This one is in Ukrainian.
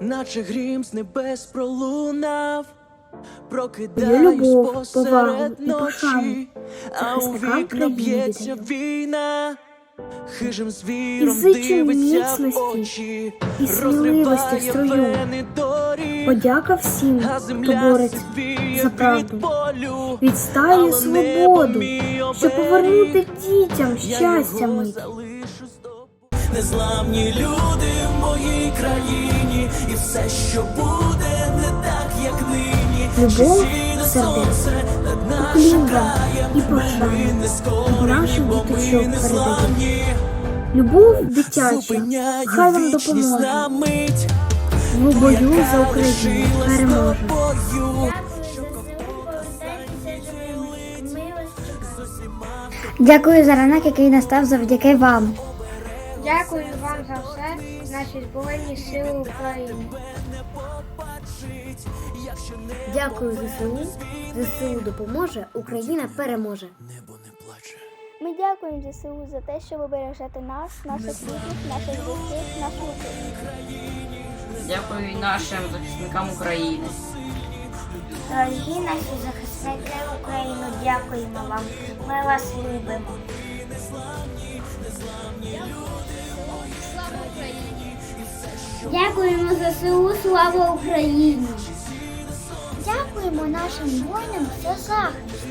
наче грім з небес пролунав. Прокидаюсь посеред ночі, а у вікна б'ється війна. Хижим звіром дивиться в очі, розриває строю. вени доріг. Подяка всім, хто бореться за правду, відстає свободу, щоб повернути дітям щастя. Незламні люди в моїй країні, і все, що буде, не так, як нині. Любов сердець, сонце над нашим краєм, і не від наших бо ми діточок зламні. Любов дитяча, хай вам допоможе. В бою за Україну переможе. Дякую за ранок, який настав завдяки вам. Дякую вам за все, наші Збройні Сили України. Дякую ЗСУ. ЗСУ допоможе, Україна переможе. Небо не плаче. Ми дякуємо ЗСУ за те, що ви бережете нас, наших рідних, наших близьких, нашу Україну. Дякую нашим захисникам України. Дорогі наші захисники України, дякуємо вам. Ми вас любимо. Дякуємо ЗСУ, слава Україні! Дякуємо нашим воїнам за захист.